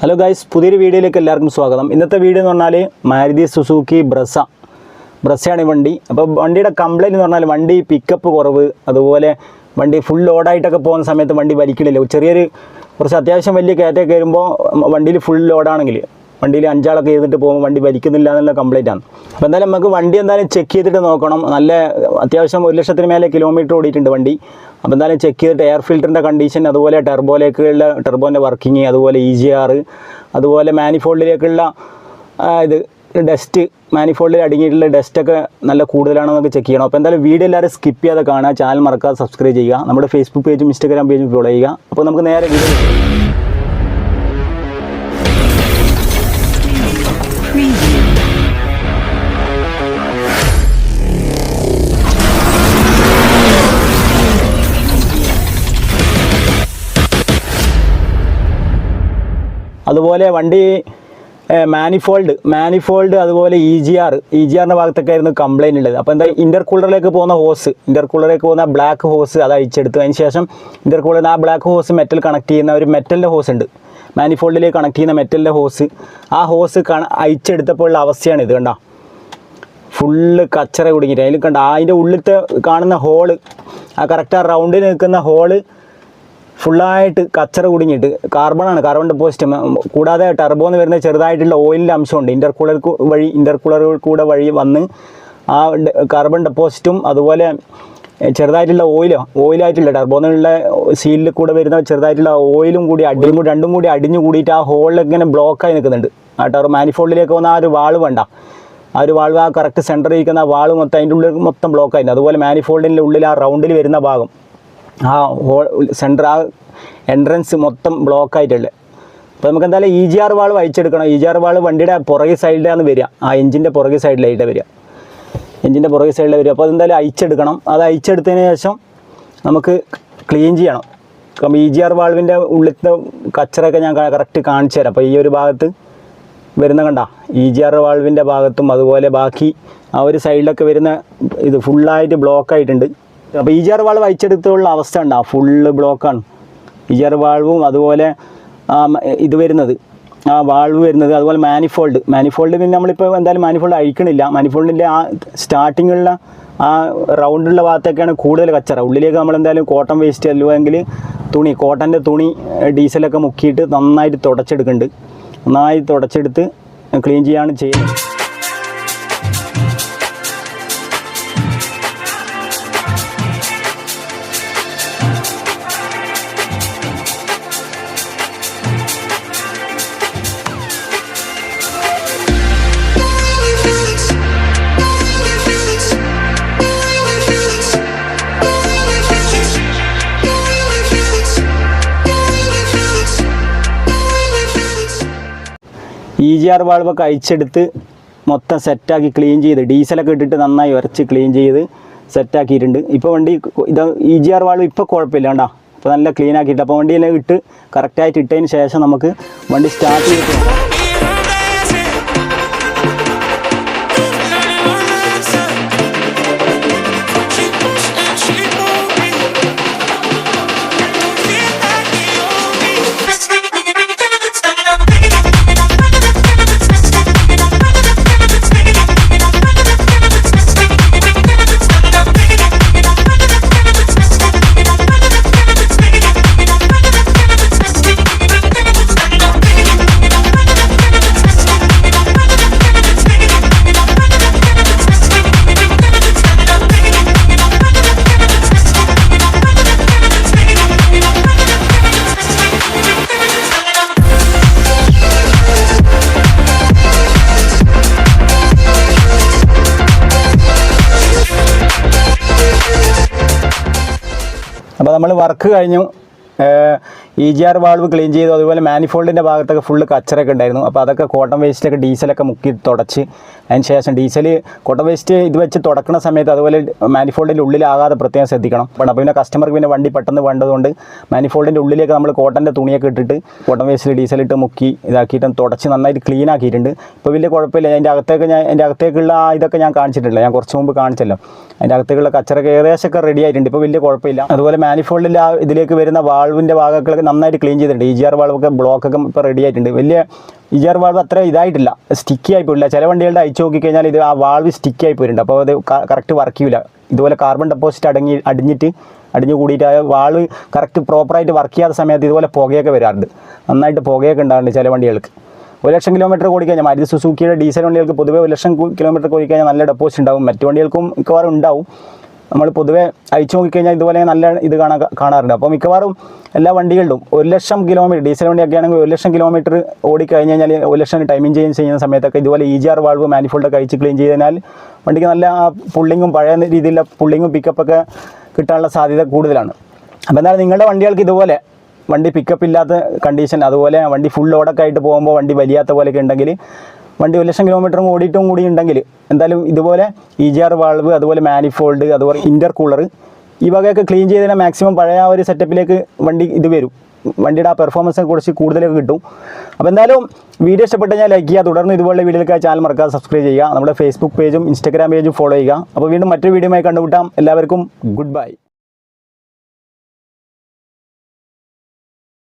Hello guys പുതിയൊരു വീഡിയോയിലേക്ക് എല്ലാവർക്കും സ്വാഗതം. ഇന്നത്തെ വീഡിയോ എന്ന് പറഞ്ഞാൽ മാരുതി സുസൂക്കി ബ്രസ. ബ്രസയാണ് വണ്ടി. അപ്പോൾ വണ്ടിയുടെ കംപ്ലയിന്റ് എന്ന് പറഞ്ഞാൽ വണ്ടി പിക്കപ്പ് കുറവ് അതുപോലെ വണ്ടി ഫുൾ ലോഡായിട്ടൊക്കെ പോകുന്ന സമയത്ത് വണ്ടി വലിക്കണില്ല ചെറിയൊരു കുറച്ച് അത്യാവശ്യം വലിയ കയറ്റമൊക്കെ വരുമ്പോൾ വണ്ടിയിൽ ഫുൾ ലോഡാണെങ്കിൽ വണ്ടിയിൽ അഞ്ചാളൊക്കെ ചെയ്തിട്ട് പോകുമ്പോൾ വണ്ടി വലിക്കുന്നില്ല എന്നുള്ള കംപ്ലൈന്റ് ആണ്. അപ്പോൾ എന്തായാലും നമുക്ക് വണ്ടി എന്തായാലും ചെക്ക് ചെയ്തിട്ട് നോക്കണം. നല്ല അത്യാവശ്യം ഒരു ലക്ഷത്തിന് മേലെ കിലോമീറ്റർ ഓടിയിട്ടുണ്ട് വണ്ടി. അപ്പോൾ എന്തായാലും ചെക്ക് ചെയ്തിട്ട് എയർ ഫിൽറ്ററിന്റെ കണ്ടീഷൻ അതുപോലെ ടെർബോയിലേക്കുള്ള ടെർബോന്റെ വർക്കിംഗ് അതുപോലെ ഇ ജി ആർ അതുപോലെ മാനിഫോൾഡിലേക്കുള്ള ഇത് ഡസ്റ്റ് മാനിഫോൾഡിൽ അടങ്ങിയിട്ടുള്ള ഡസ്റ്റൊക്കെ നല്ല കൂടുതലാണോ കൂടുതലാണെന്നൊക്കെ ചെക്ക് ചെയ്യണം. അപ്പോൾ എന്തായാലും വീഡിയോ എല്ലാവരും സ്കിപ്പ് ചെയ്യാതെ കാണുക. ചാനൽ മറക്കാതെ സബ്സ്ക്രൈബ് ചെയ്യുക. നമ്മുടെ ഫേസ്ബുക്ക് പേജും ഇൻസ്റ്റാഗ്രാം പേജും ഫോളോ ചെയ്യുക. അപ്പോൾ നമുക്ക് നേരെ വീഡിയോ അതുപോലെ വണ്ടി മാനിഫോൾഡ് മാനിഫോൾഡ് അതുപോലെ E G R E G ആറിന്റെ ഭാഗത്തൊക്കെ ആയിരുന്നു കംപ്ലൈന്റ് ഉള്ളത്. അപ്പോൾ എന്താ ഇന്റർകൂളറിലേക്ക് പോകുന്ന ഹോസ് ഇന്റർകൂളറിലേക്ക് പോകുന്ന ബ്ലാക്ക് ഹോസ് അത് അയച്ചെടുത്തു അതിന് ശേഷം ഇന്റർകൂളറിന് ആ ബ്ലാക്ക് ഹോസ് മെറ്റൽ കണക്ട് ചെയ്യുന്ന ഒരു മെറ്റലിന്റെ ഹോസ് ഉണ്ട്. മാനിഫോൾഡിലേക്ക് കണക്ട് ചെയ്യുന്ന മെറ്റലിന്റെ ഹോസ് ആ ഹോസ് കണ അയച്ചെടുത്തപ്പോഴുള്ള അവസ്ഥയാണ് ഇത് കണ്ടോ. ഫുള്ള് കച്ചറ കുടുങ്ങിയിട്ട്. അതിൽ കണ്ട അതിന്റെ ഉള്ളിലത്തെ കാണുന്ന ഹോൾ ആ കറക്റ്റ് ആ റൗണ്ടിൽ നിൽക്കുന്ന ഹോൾ ഫുള്ളായിട്ട് കച്ചറ കുടിഞ്ഞിട്ട് കാർബണാണ് കാർബൺ ഡെപ്പോസിറ്റ് കൂടാതെ ടർബോ എന്ന് വരുന്ന ചെറുതായിട്ടുള്ള ഓയിലിന്റെ അംശമുണ്ട്. ഇന്റർകൂളർ വഴി ഇന്റർകൂളർ കൂടെ വഴി വന്ന് ആ കാർബൺ ഡെപ്പോസിറ്റും അതുപോലെ ചെറുതായിട്ടുള്ള ഓയിലോ ഓയിലായിട്ടുള്ള ടർബോന്നുള്ള സീലിൽ കൂടെ വരുന്ന ചെറുതായിട്ടുള്ള ഓയിലും കൂടി അടിയും രണ്ടും കൂടി അടിഞ്ഞു കൂടിയിട്ട് ആ ഹോളിൽ ഇങ്ങനെ ബ്ലോക്കായി നിൽക്കുന്നുണ്ട്. ആ ടർ മാനിഫോൾഡിലേക്ക് വന്ന ആ ഒരു വാൾ വേണ്ട. ആ ഒരു വാൾവ് ആ കറക്റ്റ് സെന്ററിൽ ഇരിക്കുന്ന ആ വാൾ മൊത്തം അതിന്റെ ഉള്ളിൽ മൊത്തം ബ്ലോക്ക് ആയിരുന്നു അതുപോലെ മാനിഫോൾഡിന്റെ ഉള്ളിൽ ആ റൗണ്ടിൽ വരുന്ന ഭാഗം. ആ ഹോൾ സെന്റർ ആ എൻട്രൻസ് മൊത്തം ബ്ലോക്ക് ആയിട്ടുള്ളത് അപ്പോൾ നമുക്ക് എന്തായാലും ഇ ജി ആർ വാൾ വഹിച്ചെടുക്കണം ഇ ജി ആർ വാൾ വണ്ടിയുടെ പുറകെ സൈഡിലാണ് വരിക. ആ എഞ്ചിന്റെ പുറകെ സൈഡിലായിട്ട് വരിക. എഞ്ചിന്റെ പുറകെ സൈഡിൽ വരിക. അപ്പോൾ അതെന്തായാലും അയച്ചെടുക്കണം അത് അയച്ചെടുത്തതിന് ശേഷം നമുക്ക് ക്ലീൻ ചെയ്യണം. അപ്പം ഇ ജി ആർ വാൾവിന്റെ ഉള്ളിലത്തെ കച്ചറൊക്കെ ഞാൻ കറക്റ്റ് കാണിച്ചു തരാം. അപ്പോൾ ഈ ഒരു ഭാഗത്ത് വരുന്ന കണ്ട? ഇ ജി ആർ വാൾവിന്റെ ഭാഗത്തും അതുപോലെ ബാക്കി ആ ഒരു സൈഡിലൊക്കെ വരുന്ന ഇത് ഫുള്ളായിട്ട് ബ്ലോക്ക് ആയിട്ടുണ്ട്. അപ്പോൾ ഈ ജാർ ആർ വാൾവ് അയച്ചെടുത്തുള്ള അവസ്ഥ ഉണ്ടാവും ഫുള്ള് ബ്ലോക്കാണ് ഈ ജാർ വാൾവും അതുപോലെ ഇത് വരുന്നത്. ആ വാൾവ് വരുന്നത് അതുപോലെ മാനിഫോൾഡ് മാനിഫോൾഡ് പിന്നെ നമ്മളിപ്പോൾ എന്തായാലും മാനിഫോൾഡ് അഴിക്കണില്ല. മാനിഫോൾഡിന്റെ ആ സ്റ്റാർട്ടിങ്ങുള്ള ആ റൗണ്ടുള്ള ഭാഗത്തൊക്കെയാണ് കൂടുതൽ കച്ചറ. ഉള്ളിലേക്ക് നമ്മൾ എന്തായാലും കോട്ടൺ വേസ്റ്റ് അല്ലെങ്കിൽ തുണി കോട്ടന്റെ തുണി ഡീസലൊക്കെ മുക്കിയിട്ട് നന്നായിട്ട് തുടച്ചെടുക്കുന്നുണ്ട്. നന്നായി തുടച്ചെടുത്ത് ക്ലീൻ ചെയ്യാണ് ചെയ്യുന്നത്. ആർ വാൾവൊക്കെ അയച്ചെടുത്ത് മൊത്തം സെറ്റാക്കി ക്ലീൻ ചെയ്ത് ഡീസലൊക്കെ ഇട്ടിട്ട് നന്നായി ഉരച്ച് ക്ലീൻ ചെയ്ത് സെറ്റാക്കിയിട്ടുണ്ട്. ഇപ്പോൾ വണ്ടി ഇത് ഇ ജി ആർ വാൾവ് ഇപ്പോൾ കുഴപ്പമില്ല കണ്ടാ. അപ്പോൾ നല്ല ക്ലീൻ ആക്കിയിട്ട് അപ്പോൾ വണ്ടിയെല്ലാം ഇട്ട് കറക്റ്റായിട്ട് ഇട്ടതിന് ശേഷം നമുക്ക് വണ്ടി സ്റ്റാർട്ട് ചെയ്തിട്ട് നമ്മൾ വർക്ക് കഴിഞ്ഞു. E G R valve clean ചെയ്തു. അതുപോലെ മാനിഫോൾഡിന്റെ ഭാഗത്തൊക്കെ ഫുള്ള് കച്ചറൊക്കെ ഉണ്ടായിരുന്നു. അപ്പോൾ അതൊക്കെ കോട്ടൺ വേസ്റ്റൊക്കെ ഡീസലൊക്കെ മുക്കി തുടച്ച്. അതിന് ശേഷം ഡീസൽ കോട്ടൺ വേസ്റ്റ് ഇത് വെച്ച് തുടക്കുന്ന സമയത്ത് അതുപോലെ മാനിഫോൾഡിന്റെ ഉള്ളിലാകാതെ പ്രത്യേകം ശ്രദ്ധിക്കണം. അപ്പോൾ പിന്നെ കസ്റ്റമർക്ക് പിന്നെ വണ്ടി പെട്ടെന്ന് വേണ്ടതുകൊണ്ട് മാനിഫോൾഡിന്റെ ഉള്ളിലേക്ക് നമ്മൾ കോട്ടന്റെ തുണിയൊക്കെ ഇട്ടിട്ട് കോട്ടൺ വേസ്റ്റിൽ ഡീസലിട്ട് മുക്കി ഇതാക്കിയിട്ട് തുടച്ച് നന്നായിട്ട് ക്ലീൻ ആക്കിയിട്ടുണ്ട്. ഇപ്പോൾ വലിയ കുഴപ്പമില്ല. അതിന്റെ അകത്തേക്ക് ഞാൻ അതിന്റെ അകത്തേക്കുള്ള ഇതൊക്കെ ഞാൻ കാണിച്ചിട്ടില്ല. ഞാൻ കുറച്ച് മുമ്പ് കാണിച്ചല്ലോ. അതിന്റെ അകത്തേക്കുള്ള കച്ചറൊക്കെ ഏകദേശമൊക്കെ റെഡി ആയിട്ടുണ്ട്. ഇപ്പോൾ വലിയ കുഴപ്പമില്ല. അതുപോലെ മാനിഫോൾഡിന്റെ ആ ഇതിലേക്ക് വരുന്ന വാൾവിന്റെ ഭാഗങ്ങളൊക്കെ നന്നായിട്ട് ക്ലീൻ ചെയ്തിട്ടുണ്ട്. ഇ ജി ആർ വാൾവൊക്കെ ബ്ലോക്കൊക്കെ ഇപ്പോൾ റെഡി ആയിട്ടുണ്ട്. വലിയ ഇ ജി ആർ വാൾവ് അത്ര ഇതായിട്ടില്ല. സ്റ്റിക്കി ആയി പോയില്ല ചില വണ്ടികളുടെ അയച്ചു നോക്കിക്കഴിഞ്ഞാൽ ഇത് ആ വാൾവ് സ്റ്റിക്കി ആയി പോയിട്ടുണ്ട് അപ്പോൾ അത് കറക്റ്റ് വർക്ക് ചെയ്യില്ല ഇതുപോലെ കാർബൺ ഡെപ്പോസിറ്റ് അടങ്ങി അടിഞ്ഞിട്ട് അടിഞ്ഞു കൂടിയിട്ട് ആ വാൾവ് കറക്റ്റ് പ്രോപ്പറായിട്ട് വർക്ക് ചെയ്യാത്ത സമയത്ത് ഇതുപോലെ പുകയൊക്കെ വരാറുണ്ട്. നന്നായിട്ട് പുകയൊക്കെ ഉണ്ടാകുന്നുണ്ട് ചില വണ്ടികൾക്ക്. ഒരു ലക്ഷം കിലോമീറ്റർ ഓടിക്കഴിഞ്ഞാൽ മാരുതി സുസൂക്കിയുടെ ഡീസൽ വണ്ടികൾക്ക് പൊതുവേ ഒരു ലക്ഷം കിലോമീറ്റർ ഓടിക്കഴിഞ്ഞാൽ നല്ല ഡെപ്പോസിറ്റ് ഉണ്ടാവും. മറ്റു വണ്ടികൾക്കും മിക്കവാറും ഉണ്ടാവും. നമ്മൾ പൊതുവേ അയച്ചു നോക്കിക്കഴിഞ്ഞാൽ ഇതുപോലെ നല്ല ഇത് കാണാൻ കാണാറുണ്ട്. അപ്പോൾ മിക്കവാറും എല്ലാ വണ്ടികളിലും ഒരു ലക്ഷം കിലോമീറ്റർ ഡീസൽ വണ്ടിയൊക്കെ ആണെങ്കിൽ ഒരു ലക്ഷം കിലോമീറ്റർ ഓടിക്കഴിഞ്ഞ് കഴിഞ്ഞാൽ ഒരു ലക്ഷം ടൈമിംഗ് ചേഞ്ച് ചെയ്യുന്ന സമയത്തൊക്കെ ഇതുപോലെ ഇ ജി ആർ വാൾവ് മാനിഫോൾഡൊക്കെ അയച്ച് ക്ലീൻ ചെയ്ത് കഴിഞ്ഞാൽ വണ്ടിക്ക് നല്ല ആ പുള്ളിങ്ങും പഴയ രീതിയിലുള്ള പുള്ളിങ്ങും പിക്കപ്പൊക്കെ കിട്ടാനുള്ള സാധ്യത കൂടുതലാണ്. അപ്പോൾ എന്നാൽ നിങ്ങളുടെ വണ്ടികൾക്ക് ഇതുപോലെ വണ്ടി പിക്കപ്പ് ഇല്ലാത്ത കണ്ടീഷൻ അതുപോലെ വണ്ടി ഫുൾ ലോഡൊക്കെ ആയിട്ട് പോകുമ്പോൾ വണ്ടി വലിയാത്ത പോലെയൊക്കെ ഉണ്ടെങ്കിൽ വണ്ടി ഒരു ലക്ഷം കിലോമീറ്ററും ഓടിയിട്ടും കൂടി ഉണ്ടെങ്കിൽ എന്തായാലും ഇതുപോലെ ഇ ജി ആർ വാൾവ് അതുപോലെ മാനിഫോൾഡ് അതുപോലെ ഇന്റർ കൂളർ ഈ വകയൊക്കെ ക്ലീൻ ചെയ്തതിനെ മാക്സിമം പഴയ ഒരു സെറ്റപ്പിലേക്ക് വണ്ടി ഇത് വരും. വണ്ടിയുടെ ആ പെർഫോമൻസിനെ കുറിച്ച് കൂടുതലൊക്കെ കിട്ടും. അപ്പോൾ എന്തായാലും വീഡിയോ ഇഷ്ടപ്പെട്ട് ഞാൻ ലൈക്ക് ചെയ്യുക. തുടർന്ന് ഇതുപോലുള്ള വീഡിയോയിലേക്ക് ചാനൽ മറക്കാതെ സബ്സ്ക്രൈബ് ചെയ്യുക. നമ്മുടെ ഫേസ്ബുക്ക് പേജും ഇൻസ്റ്റാഗ്രാം പേജും ഫോളോ ചെയ്യുക. അപ്പോൾ വീണ്ടും മറ്റൊരു വീഡിയോ ആയി കണ്ടുമുട്ടാം. എല്ലാവർക്കും ഗുഡ് ബൈ